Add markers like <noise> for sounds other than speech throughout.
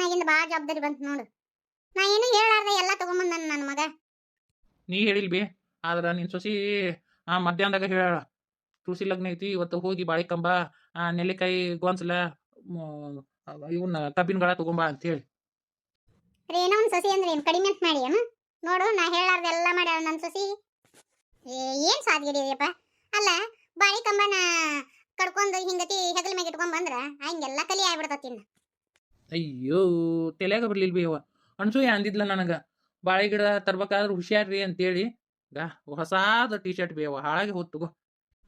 ಮ್ಯಾಗಿಂದ ಬಾ ಜವಾಬ್ದಾರಿ ಬಂತು ನೋಡು. ನಾ ಏನು ಹೇಳಾರ್ದೆ ಎಲ್ಲ ತಗೊಂಬಂದ ನನ್ನ ಮಗ. ನೀ ಹೇಳಿಲ್ ಬಿ ಆದ್ರ ನಿನ್ ಸೊಸಿ ಆ ಮಧ್ಯಾಹ್ನದಾಗ ಹೇಳ ತುಳಸಿ ಲಗ್ನ ಐತಿ ಇವತ್ತು ಹೋಗಿ ಬಾಳೆ ಕಂಬ ಆ ನೆಲ್ಲಿಕಾಯಿ ಗೊಂಚಲ ಇವನ್ನ ಕಬ್ಬಿನಗಳ ತಗೊಂಬಾ ಅಂತ ಹೇಳಿ. ಏನೋ ಒಂದು ಸಸಿ ಅಂದ್ರೆ ಏನು ಕಡಿಮೆ ಅಂತ ಮಾಡಿ ಏನು? ನೋಡು ನಾ ಹೇಳಾರ್ದೆ ಎಲ್ಲ ಮಾಡ್ಯಾಳ ನನ್ನ ಸಸಿ. ಏ ಏನು ಸಾಧ್ಗಿಡಿಯಪ್ಪ ಅಲ್ಲ ಬಾಳೆಕಂಬನ ಕಡ್ಕೊಂಡು ಹಿಂಗತಿ ಹೆಗಲ ಮ್ಯಾಗ ಇಟ್ಕೊಂಡ್ ಬಂದ್ರ ಹಂಗೆಲ್ಲ ಕಲಿ ಆಗ್ಬಿಡ್ತತಿ ಇನ್ನು. ಅಯ್ಯೋ ತಲೆಯಾಗ ಬರ್ಲಿಲ್ಲ ಬಿ ಅವ. ಅನ್ಸೂಯ ಅಂದಿದ್ಲ ನನಗ. ಬಾಳೆ ಗಿಡ ತರ್ಬೇಕಾದ್ರೆ ಹುಷಾರ್ರಿ ಅಂತೇಳಿ. ಗಾ ಹೊಸಾದ ಟಿ ಶರ್ಟ್ ಬಿ ಅವ. ಹಾಳಾಗಿ ಹೊತ್ತು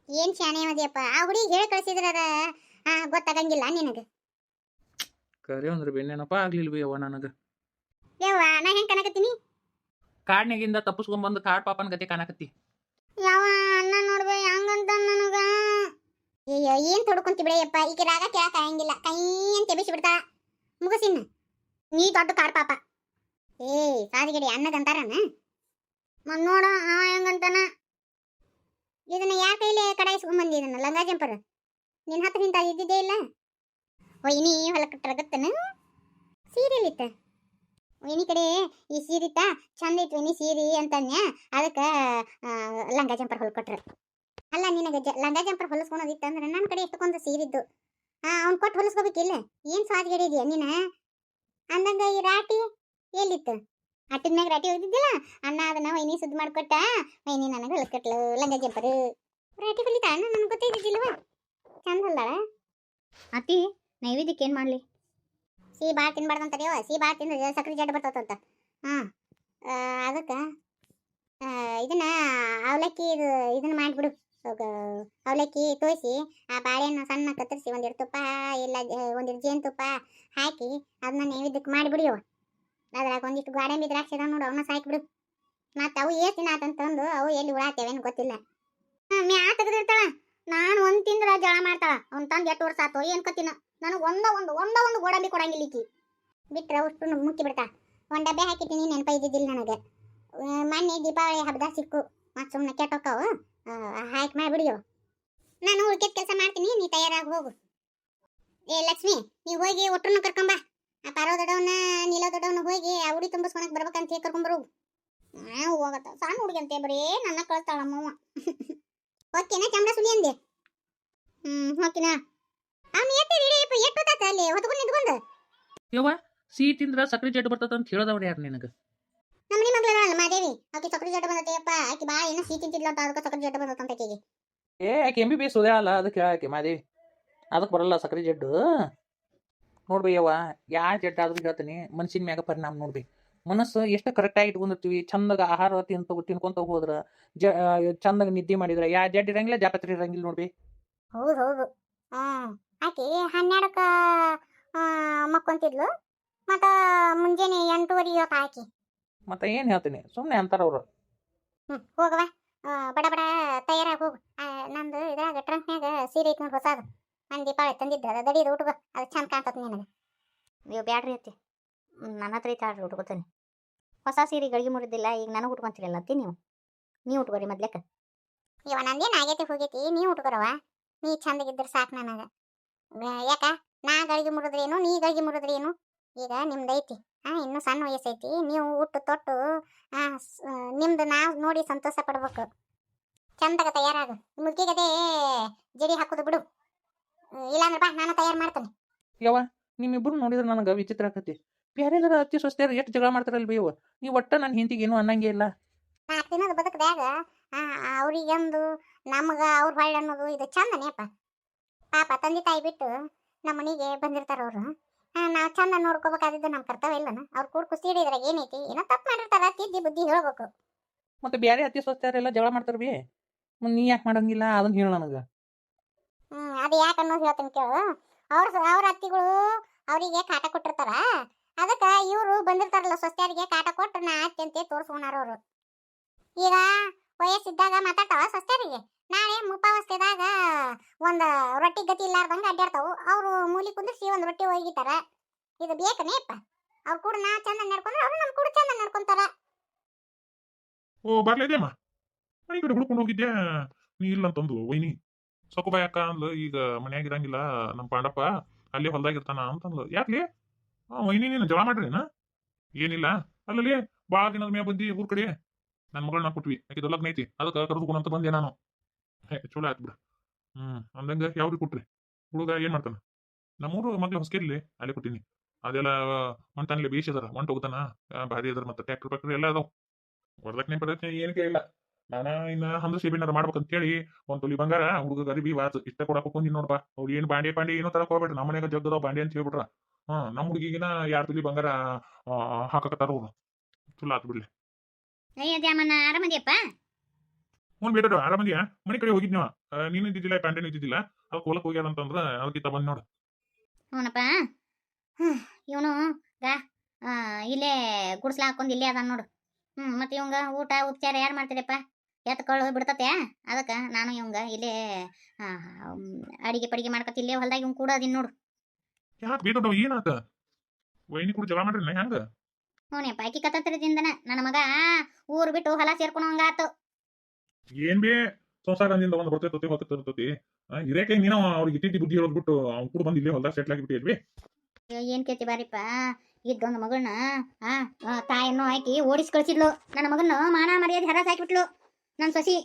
ಏನ್ ಶಾಣೆ ಮದಿಯಪ್ಪ ಆ ಹುಡುಗಿ ಹೇಳಿ ಕಳ್ಸಿದ್ರ ಗೊತ್ತಾಗಂಗಿಲ್ಲ ನಿನಗೆ. ಕರೆ ಅಂದ್ರೆ ಬೆನ್ನೇನಪ್ಪ ಆಗ್ಲಿಲ್ ಬಿ ಅವ ನನಗ. ಯವ್ವ ನಾ ಹೆಂಗ್ ಕನಕತ್ತೀನಿ ಕಾಡ್ನಾಗಿಂದ ತಪ್ಪಿಸ್ಕೊಂಡ್ ಬಂದು ಕಾಡ್ ಪಾಪನ ಗತಿ ಕಾಣಕತ್ತಿ. ಯಾವ ಅಣ್ಣ ನೋಡ್ಬೇ ಹಂಗಂತ ನನಗ. ಅಯ್ಯೋ ಏನ್ ತೊಡ್ಕೊಂತಿ ಬಿಡಯ್ಯಪ್ಪ ಈಗ ರಾಗ ಕೇಳಕ್ ಆಗಂಗಿಲ್ಲ. ಕೈ ಅಂತ ಬಿಸಿ ಬಿಡ್ತಾ ಮುಗಿಸಿನ. ನೀ ದೊಡ್ಡ ಕಾಡ್ ಪಾಪ. ಏ ಸಾದಿಗಡಿ ಅನ್ನದಂತಾರನ ನೋಡ ಅವ ಹೆಂಗಂತಾನ ಇದನ್ನ ಯಾರ ಕೈಲಿ ಕಡಾಯಿಸ್ಕೊಂಡ್ ಬಂದಿ ಇದನ್ನ ಲಂಗ ಜಂಪರ್? ನಿನ್ ಹತ್ರ ನಿಂತ ಇದ್ದಿದ್ದೇ ಇಲ್ಲ? ಒಯ್ನಿ ಹೊಲಕ್ಕೆ ಟ್ರಗತ್ತನ ಸೀರೆಲಿತ್ತ ಒಯ್ನಿ ಕಡೆ ಈ ಸೀರಿತ್ತ ಚಂದ ಐತಿ ಒಯ್ನಿ ಸೀರಿ ಅಂತನ್ಯ? ಅದಕ್ಕೆ ಲಂಗ ಜಂಪರ್ ಹೊಲ್ಕೊಟ್ರ. ಅಲ್ಲ, ನಿನಗೆ ಜ, ಲಂಗ ಜಂಪರ್ ಹೊಲಿಸ್ಕೊಳೋದಿತ್ತು ಅಂದ್ರೆ ನನ್ನ ಕಡೆ ಎಷ್ಟೊಂದು ಸೀರಿದ್ದು? ಅವ್ನು ಕೊಟ್ಟು ಹೊಲಿಸ್ಕೋಬೇಕಿಲ್ಲ ಏನು ಸ್ವಾದ್ಗಡೆ ಇದೆಯಾ ನೀನ? ಅಂದಂಗ ಈ ರಾಟಿ ಎಲ್ಲಿತ್ತು? ಅಟ್ಟಿದ ಮ್ಯಾಗ ರಾಟಿ ಹೋಗಿದ್ದಿಲ್ಲ ಅಣ್ಣ ಅದನ್ನ ವೈನಿ ಸುದ್ದಿ ಮಾಡಿಕೊಟ್ಟ. ವೈನಿ ನನಗೆ ಹೊಲಿಸ್ಕೊಟ್ಲು. ಲಂಗ ಜಂಪರು ರಾಟಿ ಹೊಲಿತ? ಅಣ್ಣ, ನನಗೆ ಗೊತ್ತಿದ್ದಿಲ್ವ ಚಂದ ಹೊಲ್ದಾಳ. ನೈವೇದ್ಯಕ್ಕೆ ಏನು ಮಾಡಲಿ? ಸಿಹಿ ಭಾಳ ತಿನ್ಬಾರ್ದಂತಾರ್ಯವ ಸಿಹಿ ಭಾಳ ತಿಂದ್ರೆ ಸಕ್ರೆ ಜಡ್ಡು ಬರ್ತದಂತ ಹಾಂ ಅದಕ್ಕೆ ಇದನ್ನ, ಅವಲಕ್ಕಿ ಇದು, ಇದನ್ನ ಮಾಡಿಬಿಡು. ಅವಲಕ್ಕಿ ತೋಸಿ ಆ ಬಾಳೆಹಣ್ಣು ಸಣ್ಣ ಕತ್ತರಿಸಿ ಒಂದೆರಡು ತುಪ್ಪ, ಇಲ್ಲ ಒಂದಿರ್ ಒಂದೆರಡು ಜೇನುತುಪ್ಪ ಹಾಕಿ ಅದನ್ನ ನೈವೇದ್ಯಕ್ಕೆ ಮಾಡಿಬಿಡಿಯವ ಅದ್ರಾಗ ಒಂದಿಷ್ಟು ಗೋಡಂಬಿ ದ್ರಾಕ್ಷಿ ಅದಾವ ನೋಡು ಅವನ್ನ ಸಾಕಿಬಿಡು. ಮತ್ತೆ ಅವು ಏಸ್ ದಿನ ಅವು ಎಲ್ಲಿ ಉಳಾತೇವೇನು ಗೊತ್ತಿಲ್ಲ. ಮ್ಯಾ ತೆಗೆದಿರ್ತಾಳ. ನಾನು ಒಂದು ತಿಂದ್ರ ಜಳ ಮಾಡ್ತಾಳ. ಅವ್ನು ತಂದು ಎಷ್ಟು ವರ್ಷ ಆತು ಏನು ಕತ್ತಿನ. ನನಗೆ ಒಂದ ಒಂದು ಒಂದ ಒಂದು ಗೋಡಂಬಿ ಕೊಡಂಗಿಲ್ಲ ಈಕಿ. ಬಿಟ್ರೆ ಅಷ್ಟು ಮುಕ್ಕಿ ಬಿಡ್ತಾ. ಒಂದು ಡಬ್ಬೆ ಹಾಕಿದ್ದೀನಿ ನೆನಪ ಇದ್ದಿದ್ದಿಲ್ಲ ನನಗೆ. ಮೊನ್ನೆ ದೀಪಾವಳಿ ಹಬ್ಬದಾಗ ಸಿಕ್ಕು. ಮತ್ತು ಸುಮ್ಮನೆ ಕೆಟ್ಟೋಕ್ಕವು. ಹಾಕಿ ಮಾಡಿಬಿಡಿಯೋ ನಾನು ಉಳ್ಕೆದ ಕೆಲಸ ಮಾಡ್ತೀನಿ, ನೀ ತಯಾರಾಗಿ ಹೋಗು. ಏ, ಲಕ್ಷ್ಮಿ, ನೀ ಹೋಗಿ ಒಟ್ಟರನ್ನು ಕರ್ಕೊಂಬ. ಆ ಪಾರೋ ದೊಡ್ಡವನ್ನ, ನೀಲೋ ದೊಡ್ಡವನ್ನ ಹೋಗಿ ಆ ಉಡಿ ತುಂಬಿಸ್ಕೊಳಕ್ ಬರ್ಬೇಕಂತ ಹೇಳಿ ಕರ್ಕೊಂಬರು ಹೋಗತ್ತ, ಸಣ್ಣ ಹುಡುಗಂತೆ ಬರೀ, ನನ್ನ ಕಳಿಸ್ತಾಳ ನಮ್ಮವ್ವ ಓಕೆನಾ <laughs> ಚಮಡ ಸುಲಿ ಅಂದೆ. ಹ್ಮ್ ಓಕೆನಾ ಅವ್ನು ಎತ್ತೆ ಹಿಡಿಯಪ್ಪ ಎಷ್ಟು ಹೊತ್ತಾತ ಅಲ್ಲಿ, ಹೊತ್ಕೊಂಡು ನಿಂತ್ಕೊಂಡು. ಯವ್ವ, ಸಿಹಿ ತಿಂದ್ರ ಸಕ್ಕರೆ ಜಡ್ಡು ಬರ್ತದ ಅಂತ ಹೇಳದವ್ರು ಯಾರು ನಿನಗ? ನಮ್ಮ ಮನೆ ಅಲ್ಲ ಮಾದೇವಿ ಆಕೆ ಸಕ್ಕರೆ ಜಡ್ ಬಂದತೆಯಪ್ಪ ಆಕೆ ಬಾ ಏನೋ ಸೀ ತಿಂತಿದ್ಲ ಅಂತ ಅದಕ್ಕೆ ಸಕ್ಕರೆ ಜಡ್ಡ ಅಂತ ಆಕೆಗೆ. ಏ ಆಕೆ ಎಂ ಬಿ ಬಿ ಎಸ್ ಅಲ್ಲ ಅದಕ್ಕೆ ಆಕೆ ಮಾದೇವಿ ಅದಕ್ಕೆ ಬರಲ್ಲ ಸಕ್ಕರೆ ಜಡ್ಡು. ನೋಡ್ಬಿ ಯವ್ವ ಯಾ ಜಡ್ಡು ಆದ್ರೂ ಹೇಳ್ತೀನಿ ಮನ್ಸಿನ ಮ್ಯಾಗ ಪರಿಣಾಮ ನೋಡ್ಬಿ. ಮನಸ್ಸು ಎಷ್ಟು ಕರೆಕ್ಟಾಗಿ ಇಟ್ಕೊಂಡಿರ್ತೀವಿ ಚಂದಾಗ ಆಹಾರ ತಿಂತ ತಿನ್ಕೊಂತ ಹೋದ್ರ ಜ ಚಂದಾಗ ನಿದ್ದೆ ಮಾಡಿದ್ರ ಯಾ ಜಡ್ ಇರಂಗಿಲ್ಲ ಜಾಪತ್ರೆ ಇರಂಗಿಲ್ಲ ನೋಡ್ಬಿ. ಹೌದು ಹೌದು. ಆಕೆ ಹನ್ನೆರಡಕ್ಕೆ ಮಕ್ಕೊಂತಿದ್ಲು. ಮತ್ತೆ ಮುಂಜಾನೆ ಎಂಟೂವರೆ ಇವತ್ತು ಆಕಿ. ಮತ್ತೆ ಏನು ಹೇಳ್ತೀನಿ ಸುಮ್ಮನೆ ಅಂತಾರ ಅವ್ರು. ಹ್ಮ್ ಹೋಗವ ಬಡ ಬಡ ತಯಾರಾಗಿ ಹೋಗು. ಆ, ನಂದು ಇದ್ರಾಗ ಟ್ರಂಕ್ನ್ಯಾಗ ಸೀರೆ ಐತಿ ನೋಡಿ ಹೊಸಾದು. ನಾನು ದೀಪಾವಳಿ ತಂದಿದ್ದೆ ಅದು ದಡಿದು ಉಟ್ಕೋ. ಅದು ಚಂದ ಕಾಣ್ತತ್ ನಿನಗೆ. ನೀವು ಬ್ಯಾಡ್ರಿ ಅತ್ತಿ. ನನ್ನ ಹತ್ರ ಐತೆ ಆಡ್ರಿ ಉಟ್ಕೋತೀನಿ. ಹೊಸ ಸೀರೆ ಗಳಿಗೆ ಮುರಿದಿಲ್ಲ ಈಗ ನನಗೆ ಉಟ್ಕೊಂತೀರಲ್ಲ ಅತ್ತಿ ನೀವು? ನೀವು ಉಟ್ಕೋರಿ ಮೊದ್ಲೇಕ ಇವ ನಂದೇನು ಆಗೈತಿ ಹೋಗೈತಿ ನೀವು ಉಟ್ಕೊರವ ನೀ ಚಂದಗಿದ್ರೆ ಸಾಕು ನನಗೆ. ಯಾಕ? ನಾ ಗಳಿಗೆ ಮುರಿದ್ರೇನು ನೀ ಗಳಿಗೆ ಮುರಿದ್ರೇನು? ಈಗ ನಿಮ್ದೈತಿ ಇನ್ನು ಸಣ್ಣ ವಯಸ್ಸೈತಿ. ನೀವು ಹುಟ್ಟು ತೊಟ್ಟು ನಿಮ್ದು ನಾವು ನೋಡಿ ಸಂತೋಷ ಪಡ್ಬೇಕು. ಚಂದಾಗ ತಯಾರಾಗ. ಮುಗಿಗದೆ ಜಡಿ ಹಾಕೋದು ಬಿಡು. ಇಲ್ಲಾಂದ್ರೆ ಬಾ ನಾನು ತಯಾರು ಮಾಡ್ತೇನೆ. ಯವ್ವ ನಿಮ್ಮಿಬ್ರು ನೋಡಿದ್ರೆ ನನಗೆ ವಿಚಿತ್ರ ಆಕತಿ. ಬೇರೆದರ ಅತ್ತಿ ಸೊಸ್ತಿಯರು ಎಷ್ಟು ಜಗಳ ಮಾಡ್ತಾರಲ್ವಿ ಇವ ನೀವು ಒಟ್ಟ ನನ್ನ ಹಿಂತಿಗೆ ಏನು ಅನ್ನಂಗೆ ಇಲ್ಲ. ನಾಲ್ಕು ದಿನದ ಬದುಕದಾಗ ಅವ್ರಿಗೊಂದು ನಮಗೆ ಅವ್ರ ಹೊಳ್ಳಿ ಅನ್ನೋದು ಇದು ಚಂದನೇಪ್ಪ ಪಾಪ ತಂದೆ ತಾಯಿ ಬಿಟ್ಟು ನಮ್ಮ ಮನೆಗೆ ಬಂದಿರ್ತಾರ ಅವರು. ನಾವು ಚಂದ ನೋಡ್ಕೋಬೇಕಾದಿದ್ದು ನಮ್ಮ ಕರ್ತವ್ಯ ಇಲ್ಲನ? ಅವ್ರು ಕೂಡ ಖುಷಿ ಹಿಡಿದ್ರೆ ಏನೈತಿ? ಏನೋ ತಪ್ಪು ಮಾಡಿರ್ತಾರ ತಿದ್ದಿ ಬುದ್ಧಿ ಹೇಳ್ಬೇಕು. ಮತ್ತೆ ಬೇರೆ ಅತ್ತಿ ಸ್ವಸ್ಥರೆಲ್ಲ ಜಗಳ ಮಾಡ್ತಾರ ಬಿ? ನೀ ಯಾಕೆ ಮಾಡಂಗಿಲ್ಲ ಅದನ್ನ ಹೇಳ ನನಗೆ. ಹ್ಮ್ ಅದು ಯಾಕೆ ಅನ್ನೋದು ಹೇಳ್ತೀನಿ ಕೇಳು. ಅವ್ರ ಅವ್ರ ಅತ್ತಿಗಳು ಅವರಿಗೆ ಕಾಟ ಕೊಟ್ಟಿರ್ತಾರ. ಅದಕ್ಕೆ ಇವರು ಬಂದಿರ್ತಾರಲ್ಲ ಸ್ವಸ್ಥರಿಗೆ ಕಾಟ ಕೊಟ್ಟು ನಾ ಅತ್ತಿ ಅಂತ ತೋರಿಸ್ಕೊಣಾರ ಅವರು. ಈಗ ವಯಸ್ಸಿದ್ದಾಗ ಮಾತಾಡ್ತಾವ ಸ್ವಸ್ತ್ಯಾರಿಗೆ ನಾಳೆ ಮುಪ್ಪಾವಸ್ಥೆದಾಗ ಒಂದು ರೊಟ್ಟಿ ಗತಿ ಇಲ್ಲಾರ್ದಂಗೆ ಅಡ್ಡಾಡ್ತಾವು ಅವರು ಮೂಲಿ ಕುಂದಿರ್ಸಿ ಒಂದು ರೊಟ್ಟಿ ಒಯ್ಗಿತಾರ. ಇದು ಬೇಕನೇಪ್ಪ ಅವ್ರು ಕೂಡ ನಾ ಚಂದ ನಡ್ಕೊಂಡ್ರೆ ಅವ್ರು ನಮ್ಮ ಕೂಡ ಚಂದ ನಡ್ಕೊಂತಾರ. ಓ, ಬರ್ಲೇದೇಮ್ಮ. ಈ ಕಡೆ ಹುಡ್ಕೊಂಡು ಹೋಗಿದ್ದೆ ನೀ ಇಲ್ಲ ಅಂತಂದು, ವೈನಿ. ಸೊಕುಬಾಯ್ ಅಕ್ಕ ಅಂದ್ಲು, ಈಗ ಮನ್ಯಾಗ ಇರಂಗಿಲ್ಲ ನಮ್ಮ ಪಾಂಡಪ್ಪ. ಅಲ್ಲೇ ಹೊಲ್ದಾಗ ಇರ್ತಾನ ಅಂತಂದ್ಲು. ಯಾಕ್ಲಿ? ವೈನಿ, ನೀನು ಜಗಳ ಮಾಡ್ರೇನ? ಏನಿಲ್ಲ. ಅಲ್ಲಲ್ಲಿ ಭಾಳ ದಿನದ ಮೇಲೆ ಬಂದಿ ಊರ್ ಕಡೆ. ನನ್ನ ಮಗಳನ್ನ ಕೊಟ್ವಿ. ಆಕೆ ಲಗ್ನ ಐತಿ ಅದಕ್ಕೆ ಅಂತ ಬಂದೆ ನಾನು. ಹೇ, ಚಲೋ ಆಯ್ತು ಬಿಡು. ಹ್ಮ್, ಅಂದಂಗ ಯಾವ್ರಿಗೆ ಕೊಟ್ರಿ? ಹುಡುಗ ಏನ್ ಮಾಡ್ತಾನೆ? ನಮ್ಮೂರು ಮಗ್ಳು ಹೊಸಕಿರ್ಲಿ, ಅಲ್ಲಿ ಕೊಟ್ಟಿನಿ. ಅದೆಲ್ಲ ಹೊಂಟಾನಲ್ಲಿ ಬೇಷ್ ಅದಾರ. ಹೊಂಟ ಹೋಗ್ತಾನ. ಭಾರಿ ಅದಾರ ಮತ್ತೆ. ಟ್ಯಾಕ್ಟರ್ ಫ್ಯಾಕ್ಟ್ರಿ ಎಲ್ಲ ಅದಾವ. ವರದಕ್ಷಿಣೆ ಪ್ರದಕ್ಷಿಣೆ ಏನು ಇಲ್ಲ ನಾನ ಇನ್ನ ಹಂದ್ರ ಸೇಬಿನಾರ ಮಾಡ್ಬೇಕಂತ ಹೇಳಿ ಒಂದ್ ತೊಲಿ ಬಂಗಾರ, ಹುಡುಗ ಗರಿಬಿ ವಾತ್ ಇಷ್ಟ ಕೊಡಕ್ ಹೋಗಿ ನೋಡಪ್ಪ. ಅವ್ರು ಏನ್ ಬಾಂಡೆ, ಪಾಂಡೆ ಏನೋ ತರಕ್ ಹೋಗ್ಬೇಡ್ರಿ. ನಮ್ಮ ಮನೆಯಾಗ ಜಗ್ಗದ ಬಾಂಡೆ ಅಂತ ಹೇಳ್ಬಿಟ್ರ. ಹಾ ನಮ್ಮ ಹುಡುಗಿಗಿನ ಯಾರ್ ತೊಲಿ ಬಂಗಾರ ಹಾಕಕತ್ತಾರ ಅವ್ರು. ಚಲೋ ಆತ್ ಬಿಡ್ಲಿ. ಅಯ್ಯ ದ್ಯಾಮಣ್ಣ ಆರಾಮದಿಯಪ್ಪ ಒಂದ್ ಬೇಡ ಆರಾಮದಿಯ ಮನೆ ಕಡೆ ಹೋಗಿದ್ನವ ನೀನು ಇದ್ದಿದ್ದಿಲ್ಲ ಪಾಂಡೆನೂ ಇದ್ದಿದ್ದಿಲ್ಲ. ಅವ ಕೋಲಕ್ಕೆ ಹೋಗ್ಯಾರ ಅಂತಂದ್ರೆ ಅದಕ್ಕಿಂತ ಬಂದ್ ನೋಡು. ಹ್ಞೂನಪ್ಪ. ಇವನು ಗಾ ಇಲ್ಲೇ ಗುಡ್ಸ್ಲ ಹಾಕೊಂಡು ಇಲ್ಲೇ ಅದಾನ ನೋಡು. ಹ್ಞೂ ಮತ್ತೆ ಇವಂಗ ಊಟ ಉಪಚಾರ ಯಾರು ಎತ್ತ ಎತ್ಕೊಳ್ಳು ಬಿಡ್ತತೆ ಅದಕ್ಕೆ ನಾನು ಇವಂಗ ಇಲ್ಲೇ ಅಡಿಗೆ ಪಡಿಗೆ ಮಾಡ್ಕೊತ ಇಲ್ಲೇ ಹೊಲ್ದಾಗ ಇವ್ನು ಕೂಡ ಅದಿನ ನೋಡು. ಯಾಕೆ ಬೇಡ ಏನಾತ ವೈನಿ ಕೂಡ ಜಗಳ ಮಾಡ್ರಿ ಹೆಂಗ ಹ್ಞೂನಪ್ಪ ಆಕಿ ಕತ್ತರಿದಿಂದನ ನನ್ನ ಮಗ ಊರು ಬಿಟ್ಟು ಹೊಲ ಸೇರ್ಕೊಂಡು ಹಂಗಾತು ಏನ್ ಬಿ? ಸಂಸಾರ ಅಂದಿಂದ ಒಂದ್ ಬರ್ತೈತಿ ಹೋಗ್ತಿರ್ತೈತಿ ಇರೇಕೆ ನೀನ ಅವ್ರಿಗೆ ಇಟ್ಟಿದ್ದಿ ಬುದ್ಧಿ ಹೇಳೋದ್ ಬಿಟ್ಟು ಅವ್ನು ಕೂಡ ಬಂದು ಇಲ್ಲೇ ಹೊಲ್ದಾಗ ಸೆಟ್ಲ್ ಆಗಿಬಿಟ್ಟಿದ್ವಿ ಏನ್ ಕೇತಿ ಬಾರಿಪ್ಪ? ಇದ್ದೊಂದು ಮಗಳನ್ನ ಆ ತಾಯಿಯನ್ನು ಹಾಕಿ ಓಡಿಸಿ ಕಳಿಸಿದ್ಲು. ನನ್ನ ಮಗನ ಮಾನ ಮರ್ಯಾದೆ ಹರಾಸ್ ಹಾಕಿಬಿಟ್ಲು. ನನ್ನ ಸೊಸಿ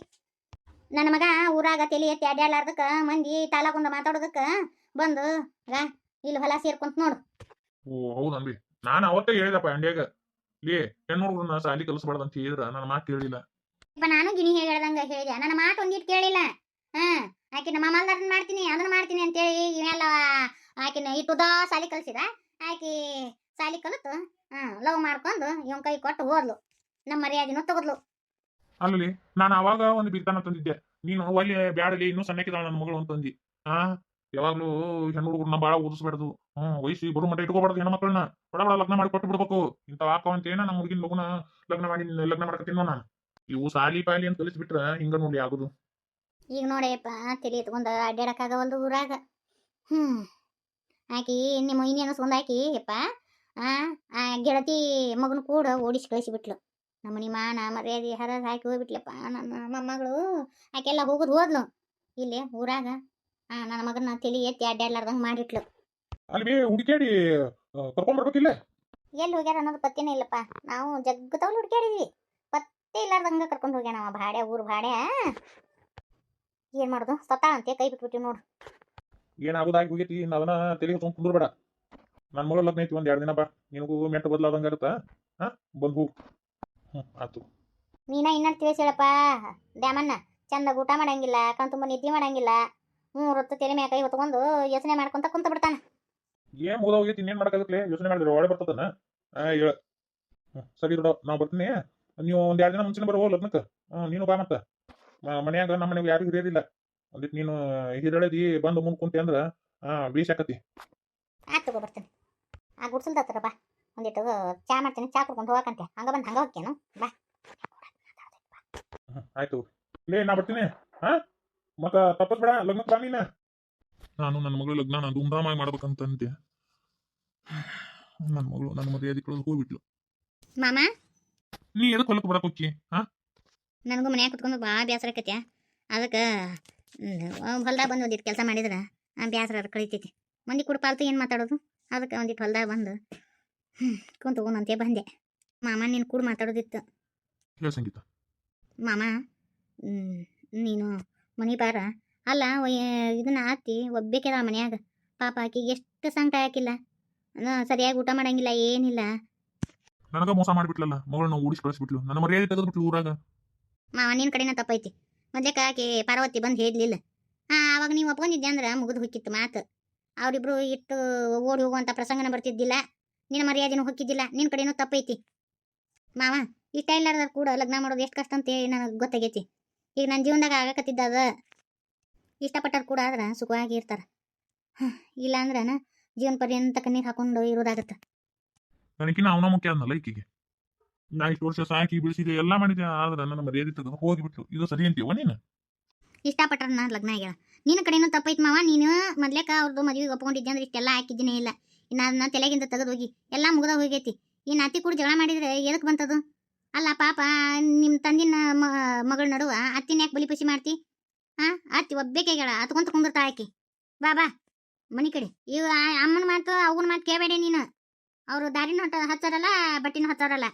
ನನ್ನ ಮಗ ಊರಾಗ ತಲೆ ಎತ್ತಿ ಅಡ್ಯಾಡ್ಲಾರ್ದಕ್ಕ ಮಂದಿ ತಾಲಾಕೊಂಡ ಮಾತಾಡೋದಕ್ಕ ಬಂದು ಇಲ್ಲಿ ಹೊಲ ಸೇರ್ಕೊಂತ ನೋಡು. ಓ ಹೌದನ್ಬಿ ನಾನು ಅವತ್ತೇ ಹೇಳಿದಪ್ಪ ಅಂಡ್ಯಾಗ ಲೇ ಹೆಣ್ಣು ಹುಡುಗರನ್ನ ಸಾಲಿ ಕಲಿಸ್ಬಾರ್ದು ಅಂತ ಹೇಳಿದ್ರ ನನ್ನ ಮಾತು ಕೇಳಿಲ್ಲ. ಇಪ್ಪ ನಾನು ಗಿಣಿ ಹೇಳ್ದಂಗ ಹೇಳಿದೆ ನನ್ನ ಮಾತು ಒಂದಿಟ್ಟು ಕೇಳಿಲ್ಲ. ಹಾ ಆಕಿನ ಮಾಮಲ್ದಾರನ್ ಮಾಡ್ತೀನಿ ಅದನ್ನ ಮಾಡ್ತೀನಿ ಅಂತ ಹೇಳಿ ಇವೆಲ್ಲ ಆಕಿನ ಇಟ್ಟುದ ಸಾಲಿ ಕಲ್ಸಿದ ಆಕಿ ಸಾಲಿ ಕಲಿತು ಹ್ಮ್ ಲವ್ ಮಾಡ್ಕೊಂಡು ಇವನ್ ಕೈ ಕೊಟ್ಟು ಹೋದ್ಲು ನಮ್ಮ ಮರ್ಯಾದಿನೂ ತಗದ್ಲು. ಅಲ್ಲಿ ನಾನು ಅವಾಗ ಒಂದು ಬಿರ್ತಾನ ತಂದಿದ್ದೆ ನೀನು ಒಳ್ಳೆ ಬ್ಯಾಡಲಿ ಇನ್ನೂ ಸಣ್ಣಕ್ಕಿದಾಳ ನನ್ನ ಮಗಳು ಅಂತಂದಿ. ಆ ಯಾವಾಗ್ಲೂ ಹೆಣ್ಣು ಹುಡುಗರನ್ನ ಬಾಳ ಓದಿಸ್ಬಾರ್ದು. ಹ್ಮ್ ವಯಸ್ಸಿ ಬರು ಮಟ್ಟ ಇಟ್ಕೋಬಾರ್ದು ಹೆಣ್ಣು ಮಕ್ಕಳನ್ನ ಬಡ ಬಡ ಲಗ್ನ ಮಾಡಿ ಕೊಟ್ಟು ಬಿಡ್ಬೇಕು. ಇಂತ ಹಾಕೋ ಅಂತ ನಮ್ಮ ಹುಡುಗಿನ ಮಗುನ ಲಗ್ನ ಮಾಡಿ ಲಗ್ನ ಮಾಡಕತ್ತೀನೋ ನಾನು. ಇವು ಸಾಲಿ ಪಾಲಿ ಅಂತ ಕಲಿಸ್ಬಿಟ್ರ ಹಿಂಗ ನೋಡಿ ಆಗುದು. ಈಗ ನೋಡಪ್ಪ, ತಲೆ ಎತ್ಕೊಂಡು ಅಡ್ಡಾಡಕ್ಕಾಗವಲ್ದು ಊರಾಗ. ಹ್ಮ್, ಆಕಿ ನಿಮ್ಮ ಇನ್ನಿ ಅನ್ನಿಸ್ಕೊಂಡ್ ಆಕಿ, ಯಪ್ಪ. ಆ ಆ ಗೆಳತಿ ಮಗನ ಕೂಡ ಓಡಿಸಿ ಕಳಿಸಿಬಿಟ್ಲು. ನಮ್ಮನಿ ಮಾನ ಮರ್ಯಾದೆ ಹರದ್ ಹಾಕಿ ಹೋಗ್ಬಿಟ್ಲಪ್ಪ. ನನ್ನ ಮೊಮ್ಮಗಳು ಆಕೆಲ್ಲ ಹೋಗುದು ಹೋದ್ಲು. ಇಲ್ಲಿ ಊರಾಗ. ಆ, ನನ್ನ ಮಗನ ತಿಳಿ ಎತ್ತಿ ಅಡ್ಡಾಡ್ಲಾರ್ದಂಗೆ ಮಾಡಿಟ್ಲು ಅಲ್ಲಿ ಹುಡುಕಾಡಿ ಕರ್ಕೊಂಡ್ ಬರ್ಬೇಕಿಲ್ಲ ಎಲ್ಲಿ ಹೋಗ್ಯಾರ ಅನ್ನೋದು ಪತ್ತೆನೇ ಇಲ್ಲಪ್ಪ. ನಾವು ಜಗ್ಗತವ್ಲು ಹುಡುಕಾಡಿದ್ವಿ ಪತ್ತೆ ಇಲ್ಲಾರ್ದಂಗ ಕರ್ಕೊಂಡು ಹೋಗ್ಯಾನ ಅವ. ಭಾಡೆ ಊರು ಭಾಡೆ ಏನ್ ಮಾಡೋದು? ಸತ್ತಾಳ ಅಂತೆ ಕೈ ಬಿಟ್ಬಿಟ್ಟಿವಿ ನೋಡು. ಏನಾಗೋದಾಗಿ ಹೋಗೈತಿ? ಇನ್ನು ಅದನ್ನ ತಲೆ ತುಂಬ ಕುಂದ್ರಬೇಡ. ನನ್ನ ಮಗಳ ಲಗ್ನ ಐತಿ ಒಂದ್ ಎರಡ್ ದಿನ ಬಾ. ನಿನಗೂ ಮೆಟ್ಟ ಬದಲಾದಂಗ ಹಾ? ಬಂದ್ ಹೋಗು. ಹ್ಮ್ ಆತು. ನೀನ ಇನ್ನೊಂದು ತಿಳಿಸೇಳಪ್ಪ ದ್ಯಾಮಣ್ಣ ಚಂದ ಊಟ ಮಾಡಂಗಿಲ್ಲ ಕಣ್ ತುಂಬ ನಿದ್ದೆ ಮಾಡಂಗಿಲ್ಲ. ಮೂರು ಹೊತ್ತು ತಲೆ ಮ್ಯಾಗ ಕೈ ಹೊತ್ಕೊಂಡು ಯೋಚನೆ ಮಾಡ್ಕೊಂತ ಕುಂತ ಬಿಡ್ತಾನ ಏನ್ ಮುಗ್ದ ಹೋಗಿ ಇನ್ನೇನ್ ಮಾಡಕ್ಕಾಗತ್ಲೆ ಯೋಚನೆ ಮಾಡಿದ್ರೆ ಒಳ್ಳೆ ಬರ್ತದನ ಹೇಳ. ಸರಿ ನೋಡೋ ನಾ ಬರ್ತೀನಿ. ನೀವು ಒಂದ್ ಎರಡು ದಿನ ಮುಂಚೆನೆ ಬರೋ ಲಗ್ನಕ್ಕ ನೀನು ಬಾ ಮತ್ತ. ಮನ್ಯಾಗ ನಮ್ಮ ಮನೆಗೆ ಯಾರು ಹಿರಿಯರಿಲ್ಲ. ಅದಕ್ಕೆ ನೀನು ಹಿರಳದಿ ಬಂದು ಮುಂದ್ ಕುಂತಿ ಅಂದ್ರ ಆ ಬೀಸ್ ಆಕತಿ ಆಯ್ತು ತಗೋ ಬರ್ತೀನಿ. ಆ ಗುಡ್ಸಲ್ದ ಹತ್ರ ಬಾ. ಒಂದಿಟ್ಟು ಚಾ ಮಾಡ್ತೀನಿ ಚಾ ಕುಡ್ಕೊಂಡು ಹೋಗಕಂತೆ ಹಂಗ ಬಂದು ಹಂಗ ಹೋಗ್ತೇನು ಬಾ. ಆಯ್ತು ಲೇ ನಾ ಬರ್ತೀನಿ. ಹಾ? ಮತ್ತ ತಪ್ಪಸ್ಬೇಡ ಲಗ್ನಕ್ಕೆ ಬಾ ನೀನ. ನಾನು ನನ್ನ ಮಗಳ ಲಗ್ನ ನಾನು ಧೂಮ್ಧಾಮಾಗಿ ಮಾಡ್ಬೇಕಂತಂತೆ ನನ್ನ ಮಗಳು ನನ್ನ ಮರ್ಯಾದೆ ಕಳೆದು ಹೋಗ್ಬಿಟ್ಲು. ಮಾಮ? ನೀ ಎದಕ್ಕೆ ಹೊಲಕ್ಕೆ ಬರಕ್ ಹೋಗಿ ಹಾ ನನಗೂ ಮನ್ಯಾಗ ಕುತ್ಕೊಂಡು ಭಾಳ ಬೇಸರ ಆಕತ್ಯ? ಅದಕ್ಕೆ ಹೊಲ್ದಾಗ ಬಂದು ಒಂದಿಟ್ಟು ಕೆಲಸ ಮಾಡಿದ್ರೆ ಬೇಸರ ಕಳಿತೈತಿ. ಮಂದಿ ಕೂಡ ಪಾಲ್ತು ಏನು ಮಾತಾಡೋದು? ಅದಕ್ಕೆ ಒಂದಿಟ್ಟು ಹೊಲ್ದಾಗ ಬಂದು ಕುಂತು ಹೋಗೋಣಂತೆ ಬಂದೆ. ಮಾಮ ನೀನು ಕೂಡ ಮಾತಾಡೋದಿತ್ತು. ಸಂಗೀತ. ಮಾಮ ನೀನು ಮನಿ ಬಾರ ಅಲ್ಲ ಇದನ್ನ ಆತಿ ಒಬ್ಬೇಕಿದ ಮನ್ಯಾಗ. ಪಾಪ ಆಕಿಗೆ ಎಷ್ಟು ಸಂಕಟ ಹಾಕಿಲ್ಲ ಸರಿಯಾಗಿ ಊಟ ಮಾಡಂಗಿಲ್ಲ ಏನಿಲ್ಲ. ನನಗ ಮೋಸ ಮಾಡಿಬಿಟ್ಲಲ್ಲ ಮಗಳನ್ನ ಓಡಿಸಿ ಕಳಿಸ್ಬಿಟ್ಲು. ನನ್ನ ಮರ್ಯಾದೆ ತೆಗೆದ್ಬಿಟ್ಲು ಊರಾಗ. ಮಾವ ನಿನ್ನ ಕಡೆನ ತಪ್ಪೈತಿ. ಮೊದ್ಲೇಕ ಆಕೆ ಪಾರ್ವತಿ ಬಂದು ಹೇಳಲಿಲ್ಲ ಹಾ ಅವಾಗ ನೀವು ಒಪ್ಕೊಂಡಿದ್ದೆ ಅಂದ್ರೆ ಮುಗಿದು ಹೋಗಿತ್ತು ಮಾತು. ಅವರಿಬ್ರು ಇಟ್ಟು ಓಡಿ ಹೋಗುವಂಥ ಪ್ರಸಂಗನ ಬರ್ತಿದ್ದಿಲ್ಲ. ನಿನ್ನ ಮರ್ಯಾದೆನೂ ಹೊಕ್ಕಿದ್ದಿಲ್ಲ. ನಿನ್ನ ಕಡೆನೂ ತಪ್ಪೈತಿ. ಮಾವ ಇಷ್ಟ ಇಲ್ಲಾರ್ದ ಕೂಡ ಲಗ್ನ ಮಾಡೋದು ಎಷ್ಟು ಕಷ್ಟ ಅಂತ ನನಗೆ ಗೊತ್ತಾಗೈತಿ. ಈಗ ನನ್ನ ಜೀವನದಾಗ ಆಗಕತ್ತಿದ್ದ ಅದ ಇಷ್ಟಪಟ್ಟರು ಕೂಡ ಆದ್ರೆ ಸುಖವಾಗಿ ಇರ್ತಾರ. ಇಲ್ಲ ಅಂದ್ರ ಜೀವನ ಪರ್ಯಂತ ಕಣ್ಣೀರು ಹಾಕೊಂಡು ಇರೋದಾಗತ್ತ. ನನಗಿನ್ನ ಅವನ ಮುಖ್ಯ ಅದನ್ನಲ್ಲ ಈಕಿಗೆ? ನಾ ಇಷ್ಟು ವರ್ಷ ಸಾಕಿ ಬಿಡಿಸಿದೆ ಎಲ್ಲ ಮಾಡಿದೆ ಆದ್ರೆ ನನ್ನ ಮರ್ಯಾದೆ ತೆಗೆದು ಹೋಗಿಬಿಟ್ಲು. ಇದು ಸರಿ ಅಂತೀವ ನೀನು? ಇಷ್ಟಪಟ್ರನ್ನ ಲಗ್ನ ಆಗ್ಯಾಳ ನಿನ್ನ ಕಡೆನೂ ತಪ್ಪೈತ್ ಮಾವ ನೀನು ಮೊದ್ಲೇಕ ಅವ್ರದ್ದು ಮದುವೆಗೆ ಒಪ್ಕೊಂಡಿದ್ದೆ ಅಂದ್ರೆ ಇಷ್ಟೆಲ್ಲ ಹಾಕಿದ್ದೀನಿ ಇಲ್ಲ. ಇನ್ನು ಅದನ್ನ ತಲೆಗಿಂದ ತೆಗೆದು ಹೋಗಿ ಎಲ್ಲ ಮುಗ್ದ ಹೋಗೈತಿ. ಈ ನಾತಿ ಕೂಡ ಜಗಳ ಮಾಡಿದ್ರೆ ಎದಕ್ಕೆ ಬಂತದು? ಅಲ್ಲ ಪಾಪ ನಿಮ್ಮ ತಂದಿನ ಮಗಳ ನಡುವ ಅತ್ತಿನ ಯಾಕೆ ಬಲಿಪಸಿ ಮಾಡ್ತಿ? ಹಾ, ಆತಿ ಒಬ್ಬೇಕೇಗಳ ಅತ್ಕೊಂತ ಕುಂದಿರ್ತಾ ಆಕಿ. ಬಾ ಬಾ. ಮನಿ ಕಡೆ. ಇವ ಅಮ್ಮನ ಮಾತು ಅವನ ಮಾತು ಕೇಳಬೇಡಿ ನೀನು. ಅವರು ದಾರಿನೂ ಹಚ್ಚಾರಲ್ಲ ಬಟ್ಟಿನೂ ಹಚ್ಚಾರಲ್ಲ